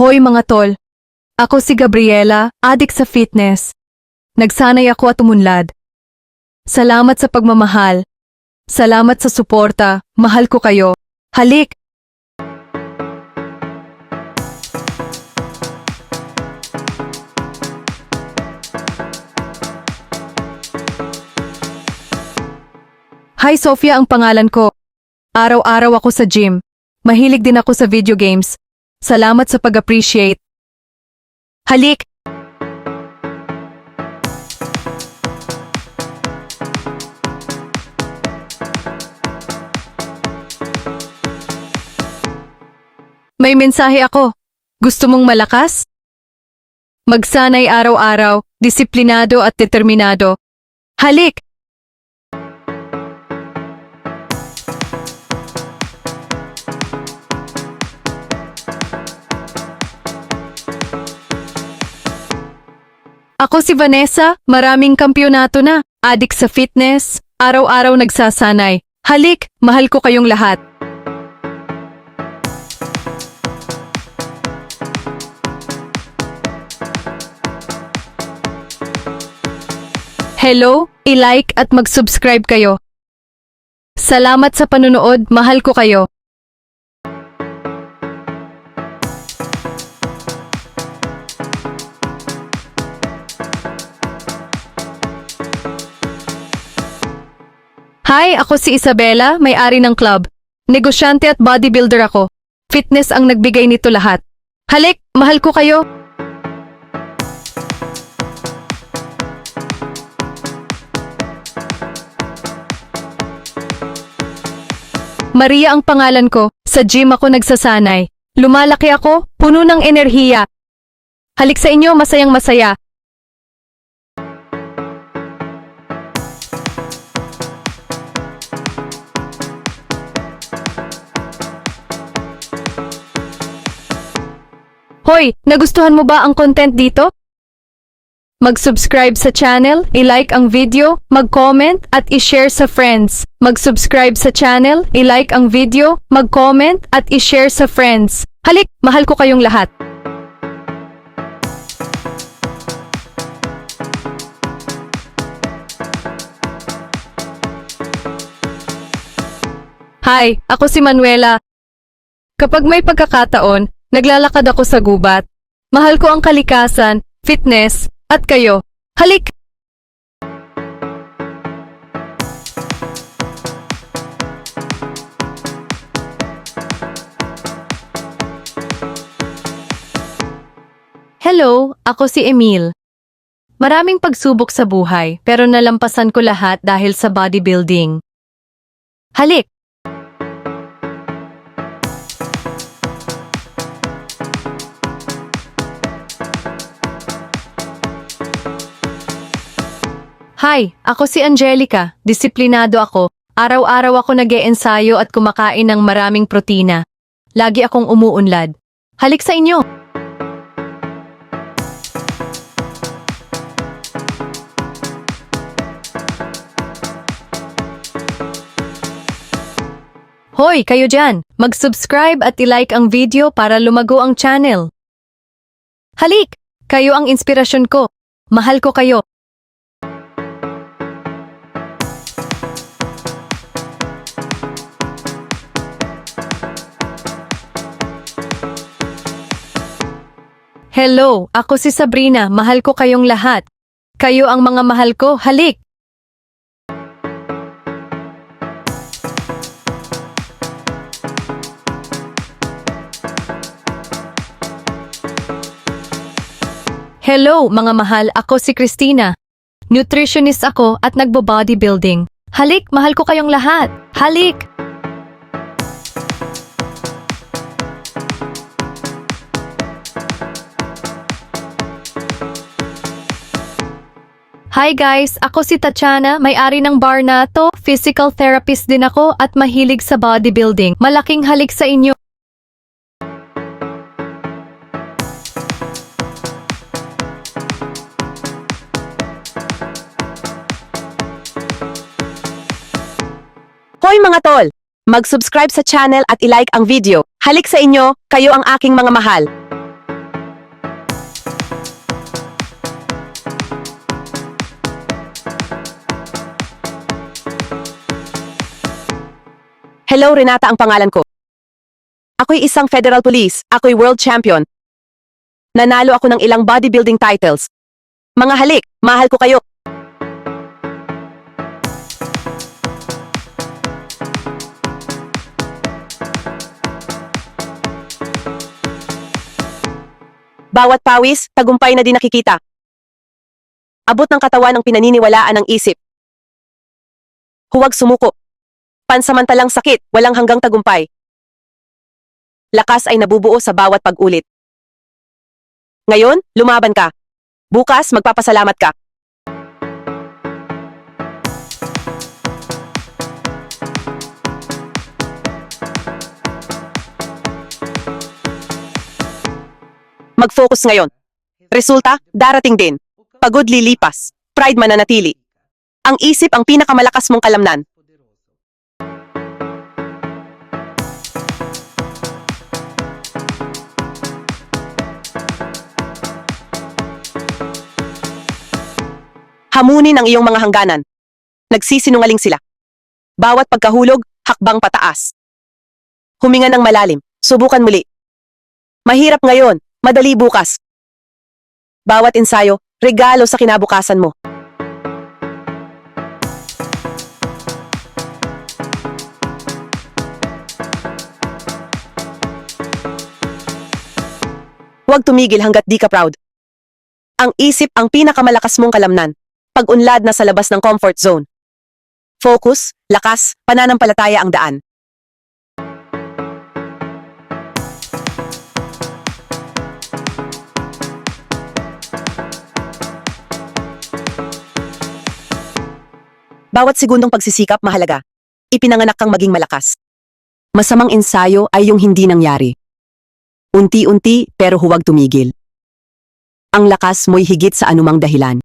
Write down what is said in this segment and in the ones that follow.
Hoy mga tol, ako si Gabriela, adik sa fitness. Nagsanay ako at umunlad. Salamat sa pagmamahal. Salamat sa suporta, mahal ko kayo. Halik! Hi Sofia ang pangalan ko. Araw-araw ako sa gym. Mahilig din ako sa video games. Salamat sa pag-appreciate. Halik! May mensahe ako. Gusto mong malakas? Magsanay araw-araw, disiplinado at determinado. Halik! Ako si Vanessa, maraming kampyonato na. Adik sa fitness, araw-araw nagsasanay. Halik, mahal ko kayong lahat. Hello, i-like at mag-subscribe kayo. Salamat sa panunood, mahal ko kayo. Hi, ako si Isabella, may-ari ng club. Negosyante at bodybuilder ako. Fitness ang nagbigay nito lahat. Halik, mahal ko kayo. Maria ang pangalan ko. Sa gym ako nagsasanay. Lumalaki ako, puno ng enerhiya. Halik sa inyo, masayang masaya. Hoy, nagustuhan mo ba ang content dito? Mag-subscribe sa channel, i-like ang video, mag-comment at i-share sa friends. Mag-subscribe sa channel, i-like ang video, mag-comment at i-share sa friends. Halik, mahal ko kayong lahat. Hi, ako si Manuela. Kapag may pagkakataon, naglalakad ako sa gubat. Mahal ko ang kalikasan, fitness, at kayo. Halik! Hello, ako si Emil. Maraming pagsubok sa buhay, pero nalampasan ko lahat dahil sa bodybuilding. Halik! Hi, ako si Angelica. Disiplinado ako. Araw-araw ako nag ensayo at kumakain ng maraming protina. Lagi akong umuunlad. Halik sa inyo! Hoy, kayo dyan! Mag-subscribe at i-like ang video para lumago ang channel. Halik! Kayo ang inspirasyon ko. Mahal ko kayo. Hello, ako si Sabrina. Mahal ko kayong lahat. Kayo ang mga mahal ko. Halik! Hello, mga mahal. Ako si Christina. Nutritionist ako at nagbo-bodybuilding. Halik, mahal ko kayong lahat. Halik! Hi guys, ako si Tatiana, may-ari ng bar na to. Physical therapist din ako at mahilig sa bodybuilding. Malaking halik sa inyo. Hoy mga tol! Mag-subscribe sa channel at i-like ang video. Halik sa inyo, kayo ang aking mga mahal. Hello, Renata ang pangalan ko. Ako'y isang federal police. Ako'y world champion. Nanalo ako ng ilang bodybuilding titles. Mga halik, mahal ko kayo. Bawat pawis, tagumpay na din nakikita. Abot ng katawan ang pinaniniwalaan ng isip. Huwag sumuko. Pansamantalang sakit, walang hanggang tagumpay. Lakas ay nabubuo sa bawat pag-ulit. Ngayon, lumaban ka. Bukas, magpapasalamat ka. Mag-focus ngayon. Resulta, darating din. Pagod lilipas. Pride mananatili. Ang isip ang pinakamalakas mong kalamnan. Hamunin ang iyong mga hangganan. Nagsisinungaling sila. Bawat pagkahulog, hakbang pataas. Huminga ng malalim. Subukan muli. Mahirap ngayon, madali bukas. Bawat ensayo, regalo sa kinabukasan mo. Huwag tumigil hanggat di ka proud. Ang isip ang pinakamalakas mong kalamnan. Pag-unlad na sa labas ng comfort zone. Focus, lakas, pananampalataya ang daan. Bawat segundong pagsisikap mahalaga. Ipinanganak kang maging malakas. Masamang ensayo ay yung hindi nangyari. Unti-unti pero huwag tumigil. Ang lakas mo'y higit sa anumang dahilan.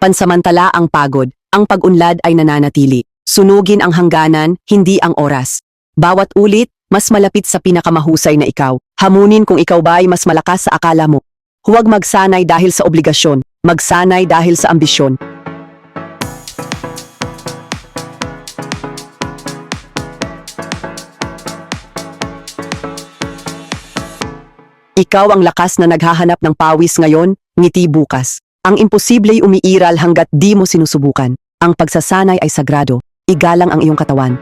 Pansamantala ang pagod, ang pag-unlad ay nananatili. Sunugin ang hangganan, hindi ang oras. Bawat ulit, mas malapit sa pinakamahusay na ikaw. Hamunin kung ikaw ba ay mas malakas sa akala mo. Huwag magsanay dahil sa obligasyon, magsanay dahil sa ambisyon. Ikaw ang lakas na naghahanap ng pawis ngayon, ngiti bukas. Ang imposibleng umiiral hanggat di mo sinusubukan. Ang pagsasanay ay sagrado. Igalang ang iyong katawan.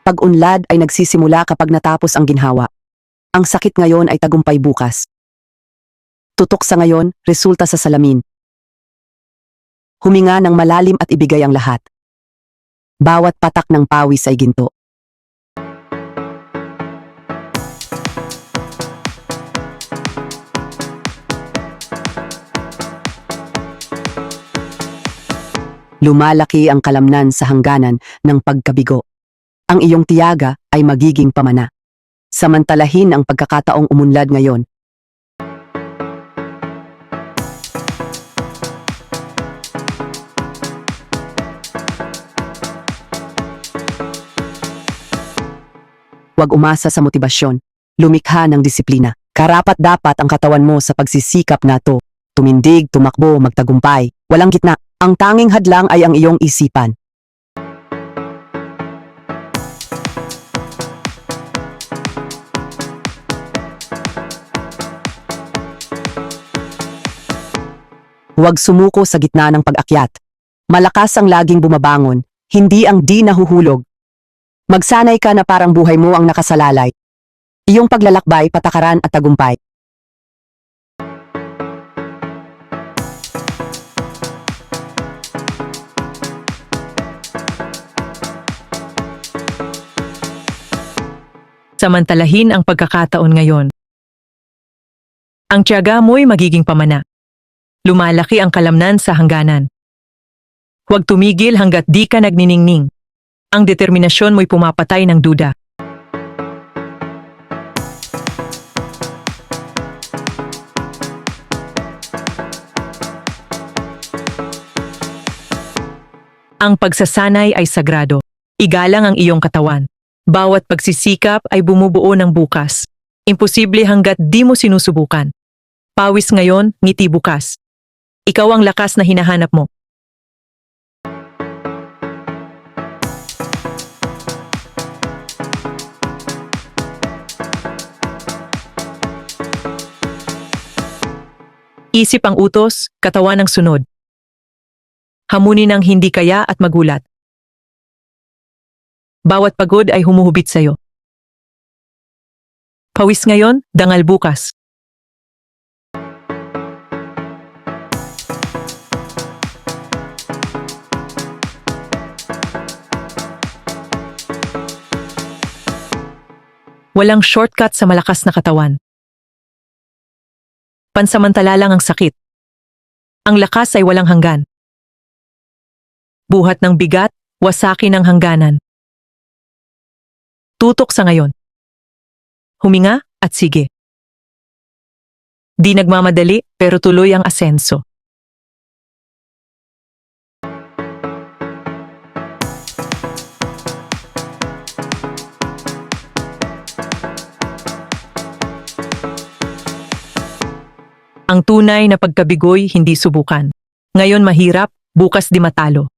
Pag-unlad ay nagsisimula kapag natapos ang ginhawa. Ang sakit ngayon ay tagumpay bukas. Tutok sa ngayon, resulta sa salamin. Huminga ng malalim at ibigay ang lahat. Bawat patak ng pawis ay ginto. Lumalaki ang kalamnan sa hangganan ng pagkabigo. Ang iyong tiyaga ay magiging pamana. Samantalahin ang pagkakataong umunlad ngayon. Huwag umasa sa motibasyon. Lumikha ng disiplina. Karapat dapat ang katawan mo sa pagsisikap na to. Tumindig, tumakbo, magtagumpay. Walang gitna. Ang tanging hadlang ay ang iyong isipan. Huwag sumuko sa gitna ng pag-akyat. Malakas ang laging bumabangon, hindi ang di nahuhulog. Magsanay ka na parang buhay mo ang nakasalalay. Iyong paglalakbay, patakaran at tagumpay. Samantalahin ang pagkakataon ngayon. Ang tiyaga mo'y magiging pamana. Lumalaki ang kalamnan sa hangganan. Huwag tumigil hanggat di ka nagniningning. Ang determinasyon mo'y pumapatay ng duda. Ang pagsasanay ay sagrado. Igalang ang iyong katawan. Bawat pagsisikap ay bumubuo ng bukas. Imposible hanggat di mo sinusubukan. Pawis ngayon, ngiti bukas. Ikaw ang lakas na hinahanap mo. Isip ang utos, katawan ang sunod. Hamunin ang hindi kaya at magulat. Bawat pagod ay humuhubit sa'yo. Pawis ngayon, dangal bukas. Walang shortcut sa malakas na katawan. Pansamantala lang ang sakit. Ang lakas ay walang hanggan. Buhat ng bigat, wasaki ng hangganan. Tutok sa ngayon. Huminga at sige. Di nagmamadali pero tuloy ang asenso. Ang tunay na pagkabigoy hindi subukan. Ngayon mahirap, bukas di matalo.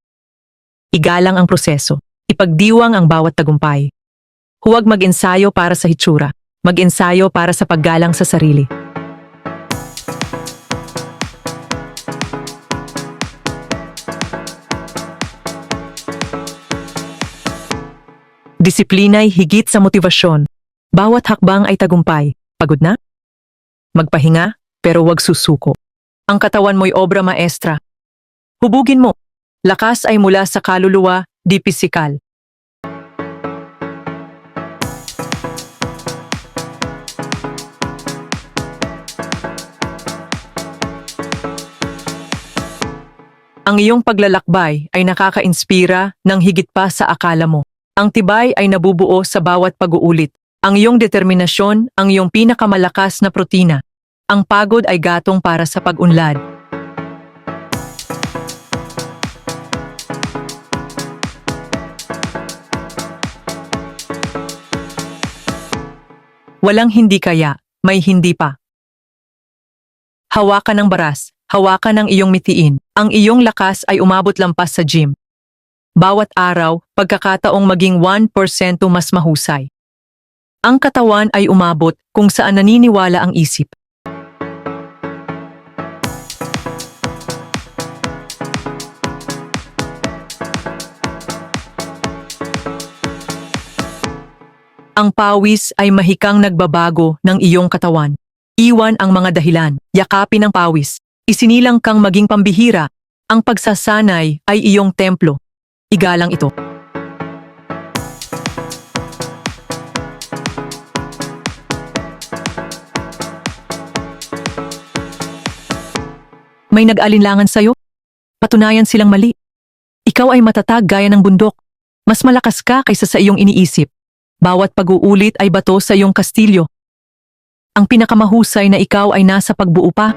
Igalang ang proseso. Ipagdiwang ang bawat tagumpay. Huwag mag-ensayo para sa hitsura. Mag-ensayo para sa paggalang sa sarili. Disiplina'y higit sa motibasyon. Bawat hakbang ay tagumpay. Pagod na? Magpahinga, pero wag susuko. Ang katawan mo'y obra maestra. Hubugin mo. Lakas ay mula sa kaluluwa, di pisikal. Ang iyong paglalakbay ay nakaka-inspira ng higit pa sa akala mo. Ang tibay ay nabubuo sa bawat pag-uulit. Ang iyong determinasyon ang iyong pinakamalakas na protina. Ang pagod ay gatong para sa pag-unlad. Walang hindi kaya, may hindi pa. Hawakan ng baras, hawakan ng iyong mitiin. Ang iyong lakas ay umabot lampas sa gym. Bawat araw, pagkakataong maging 1% mas mahusay. Ang katawan ay umabot kung saan naniniwala ang isip. Ang pawis ay mahikang nagbabago ng iyong katawan. Iwan ang mga dahilan, yakapin ang pawis. Isinilang kang maging pambihira. Ang pagsasanay ay iyong templo. Igalang ito. May nag-alinlangan sa'yo? Patunayan silang mali. Ikaw ay matatag gaya ng bundok. Mas malakas ka kaysa sa iyong iniisip. Bawat pag-uulit ay bato sa iyong kastilyo. Ang pinakamahusay na ikaw ay nasa pagbuo pa.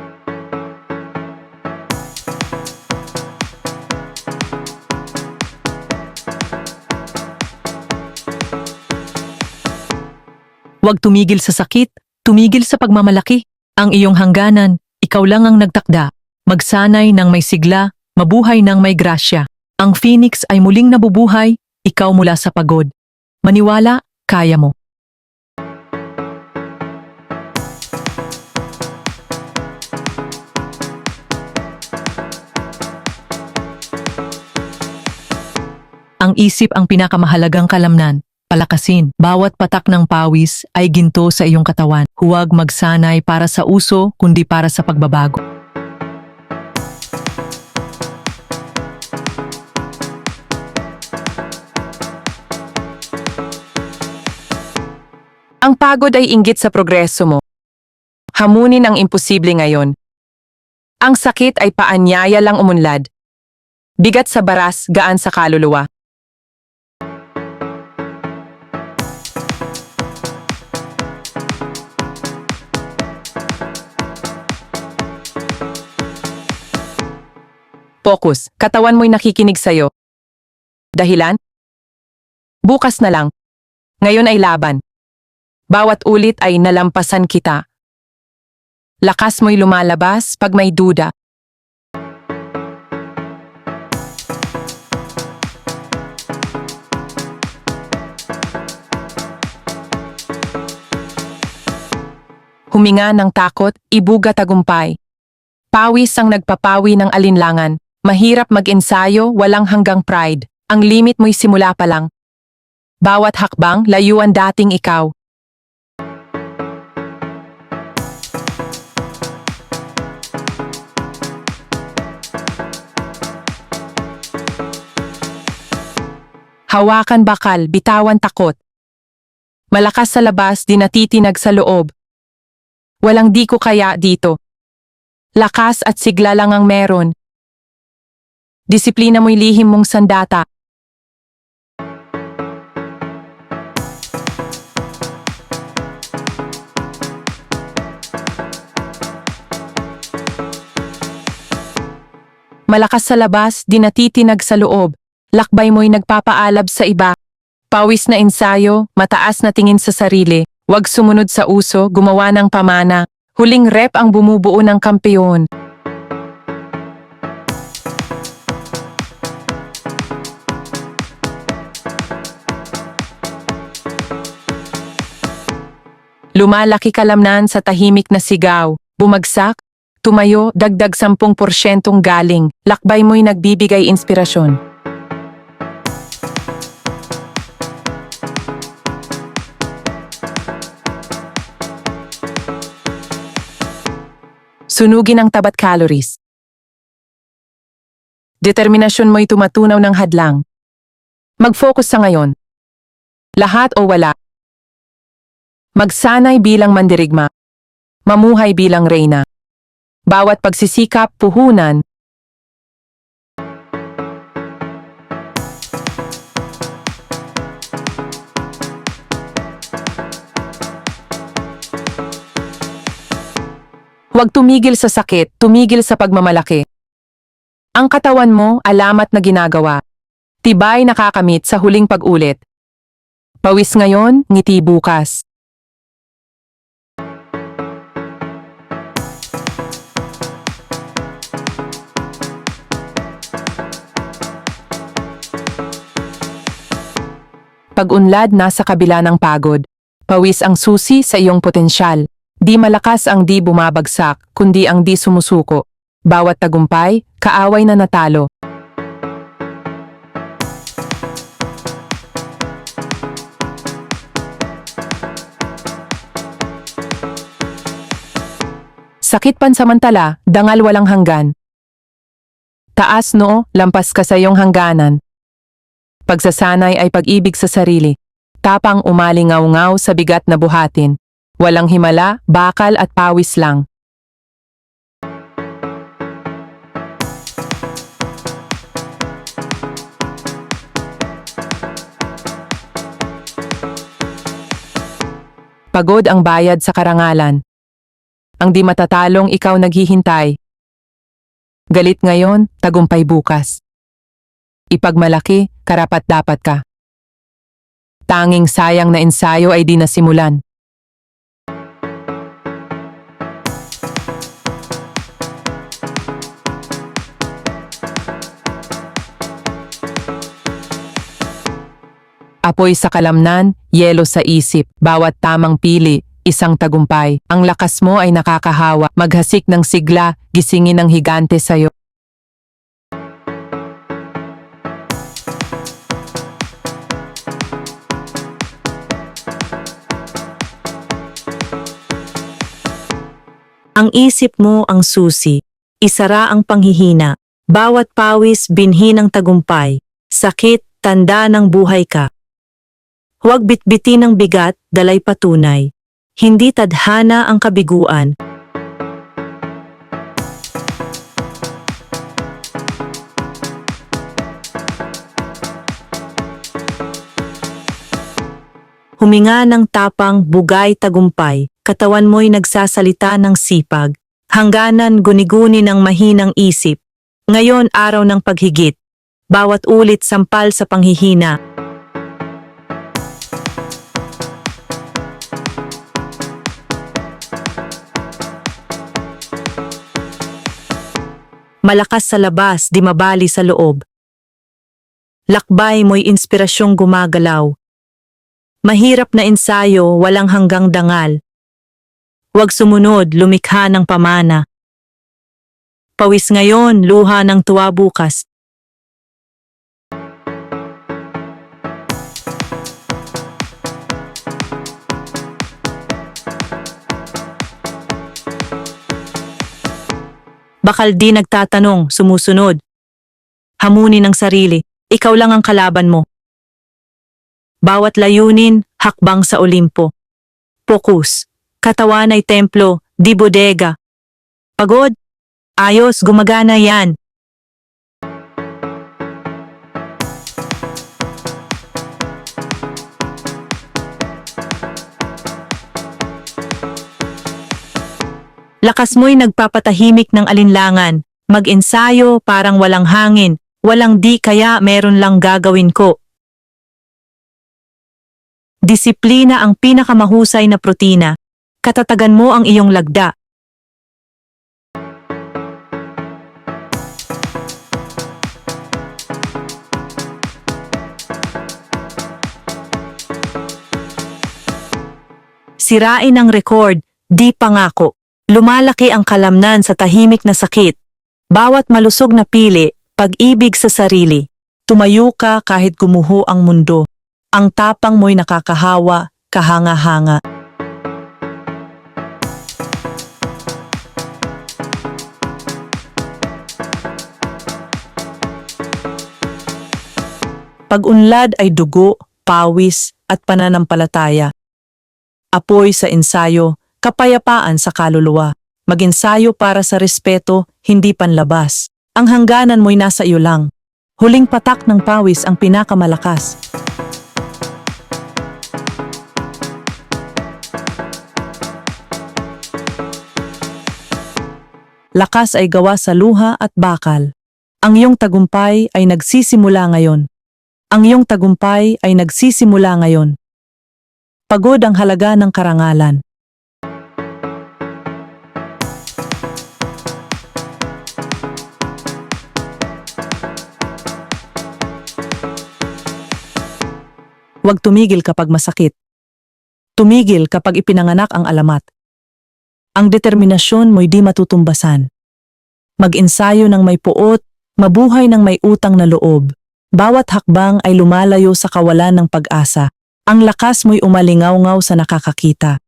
Huwag tumigil sa sakit, tumigil sa pagmamalaki. Ang iyong hangganan, ikaw lang ang nagtakda. Magsanay ng may sigla, mabuhay ng may grasya. Ang phoenix ay muling nabubuhay, ikaw mula sa pagod. Maniwala, kaya mo. Ang isip ang pinakamahalagang kalamnan. Palakasin, bawat patak ng pawis ay ginto sa iyong katawan. Huwag magsanay para sa uso, kundi para sa pagbabago. Ang pagod ay inggit sa progreso mo. Hamunin ang imposible ngayon. Ang sakit ay paanyaya lang umunlad. Bigat sa baras, gaan sa kaluluwa. Focus, katawan mo'y nakikinig sa'yo. Dahilan? Bukas na lang. Ngayon ay laban. Bawat ulit ay nalampasan kita. Lakas mo'y lumalabas pag may duda. Huminga ng takot, ibuga tagumpay. Pawis ang nagpapawi ng alinlangan. Mahirap mag-ensayo, walang hanggang pride. Ang limit mo'y simula pa lang. Bawat hakbang, layuan dating ikaw. Hawakan bakal, bitawan takot. Malakas sa labas, di natitinag sa loob. Walang di ko kaya dito. Lakas at sigla lang ang meron. Disiplina mo'y lihim mong sandata. Malakas sa labas, di natitinag sa loob. Lakbay mo'y nagpapaalab sa iba. Pawis na ensayo, mataas na tingin sa sarili. Huwag sumunod sa uso, gumawa ng pamana. Huling rep ang bumubuo ng kampeon. Lumalaki kalamnan sa tahimik na sigaw. Bumagsak, tumayo, dagdag 10% galing. Lakbay mo'y nagbibigay inspirasyon. Sunugin ang tabat calories. Determinasyon mo'y tumatunaw ng hadlang. Mag-focus sa ngayon. Lahat o wala. Magsanay bilang mandirigma. Mamuhay bilang reyna. Bawat pagsisikap, puhunan. Huwag tumigil sa sakit, tumigil sa pagmamalaki. Ang katawan mo, alamat na ginagawa. Tibay nakakamit sa huling pag-ulit. Pawis ngayon, ngiti bukas. Pag-unlad nasa kabila ng pagod. Pawis ang susi sa iyong potensyal. Di malakas ang di bumabagsak, kundi ang di sumusuko. Bawat tagumpay, kaaway na natalo. Sakit pansamantala, dangal walang hanggan. Taas noo, lampas ka sa iyong hangganan. Pagsasanay ay pag-ibig sa sarili. Tapang umalingaw-ngaw sa bigat na buhatin. Walang himala, bakal at pawis lang. Pagod ang bayad sa karangalan. Ang di matatalong ikaw naghihintay. Galit ngayon, tagumpay bukas. Ipagmalaki, karapat dapat ka. Tanging sayang na ensayo ay di nasimulan. Apoy sa kalamnan, yelo sa isip, bawat tamang pili, isang tagumpay. Ang lakas mo ay nakakahawa, maghasik ng sigla, gisingin ng higante sa'yo. Ang isip mo ang susi, isara ang panghihina, bawat pawis binhi ng tagumpay, sakit, tanda ng buhay ka. Huwag bitbitin ng bigat, dalay patunay. Hindi tadhana ang kabiguan. Huminga ng tapang, bugay tagumpay, katawan mo'y nagsasalita ng sipag. Hangganan guni-guni ng mahinang isip. Ngayon araw ng paghigit. Bawat ulit sampal sa panghihina. Malakas sa labas, di mabali sa loob. Lakbay mo'y inspirasyong gumagalaw. Mahirap na ensayo, walang hanggang dangal. Huwag sumunod, lumikha ng pamana. Pawis ngayon, luha ng tuwa bukas. Bakal di nagtatanong, sumusunod. Hamunin ang sarili, ikaw lang ang kalaban mo. Bawat layunin, hakbang sa Olimpo. Pokus, katawan ay templo, di bodega. Pagod? Ayos, gumagana yan. Lakas mo'y nagpapatahimik ng alinlangan. Mag-ensayo parang walang hangin, walang di kaya meron lang gagawin ko. Disiplina ang pinakamahusay na protina. Katatagan mo ang iyong lagda. Sirain ang record, di pangako. Lumalaki ang kalamnan sa tahimik na sakit. Bawat malusog na pili, pag-ibig sa sarili. Tumayo ka kahit gumuho ang mundo. Ang tapang mo'y nakakahawa, kahanga-hanga. Pag-unlad ay dugo, pawis, at pananampalataya. Apoy sa ensayo, kapayapaan sa kaluluwa. Mag-ensayo para sa respeto, hindi panlabas. Ang hangganan mo'y nasa iyo lang. Huling patak ng pawis ang pinakamalakas. Lakas ay gawa sa luha at bakal. Ang iyong tagumpay ay nagsisimula ngayon. Ang iyong tagumpay ay nagsisimula ngayon. Pagod ang halaga ng karangalan. Huwag tumigil kapag masakit. Tumigil kapag ipinanganak ang alamat. Ang determinasyon mo'y di matutumbasan. Mag-ensayo ng may puot, mabuhay ng may utang na loob. Bawat hakbang ay lumalayo sa kawalan ng pag-asa. Ang lakas mo'y umalingaw-ngaw sa nakakakita.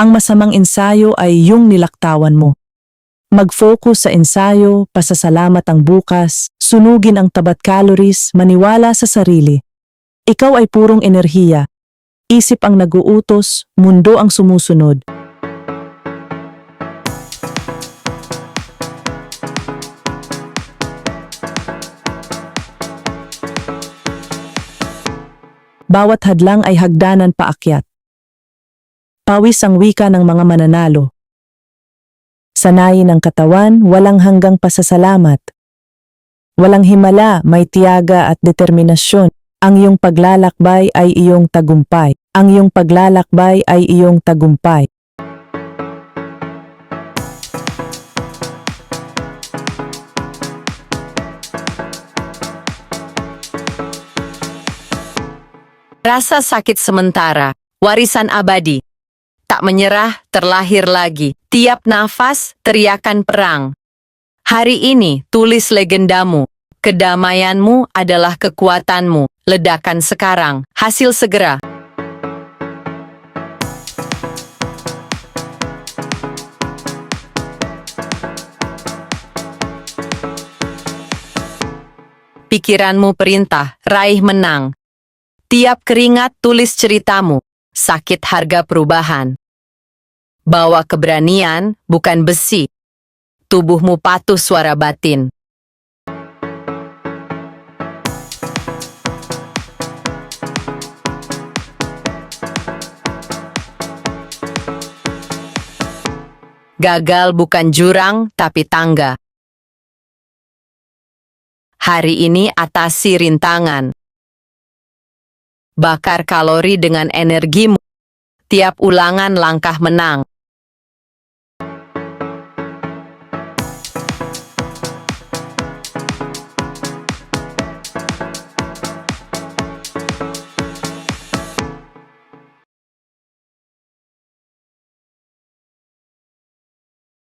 Ang masamang ensayo ay yung nilaktawan mo. Mag-focus sa ensayo, pasasalamat ang bukas, sunugin ang tabat calories, maniwala sa sarili. Ikaw ay purong enerhiya. Isip ang naguutos, mundo ang sumusunod. Bawat hadlang ay hagdanan paakyat. Pawis ang wika ng mga mananalo. Sanayin ang katawan, walang hanggang pasasalamat. Walang himala, may tiyaga at determinasyon. Ang iyong paglalakbay ay iyong tagumpay. Ang iyong paglalakbay ay iyong tagumpay. Rasa sakit sementara, warisan abadi. Tak menyerah, terlahir lagi. Tiap nafas, teriakan perang. Hari ini, tulis legendamu. Kedamaianmu adalah kekuatanmu. Ledakan sekarang, hasil segera. Pikiranmu perintah, raih menang. Tiap keringat tulis ceritamu, sakit harga perubahan. Bawa keberanian bukan besi. Tubuhmu patuh suara batin. Gagal bukan jurang, tapi tangga. Hari ini atasi rintangan. Bakar kalori dengan energimu. Tiap ulangan langkah menang.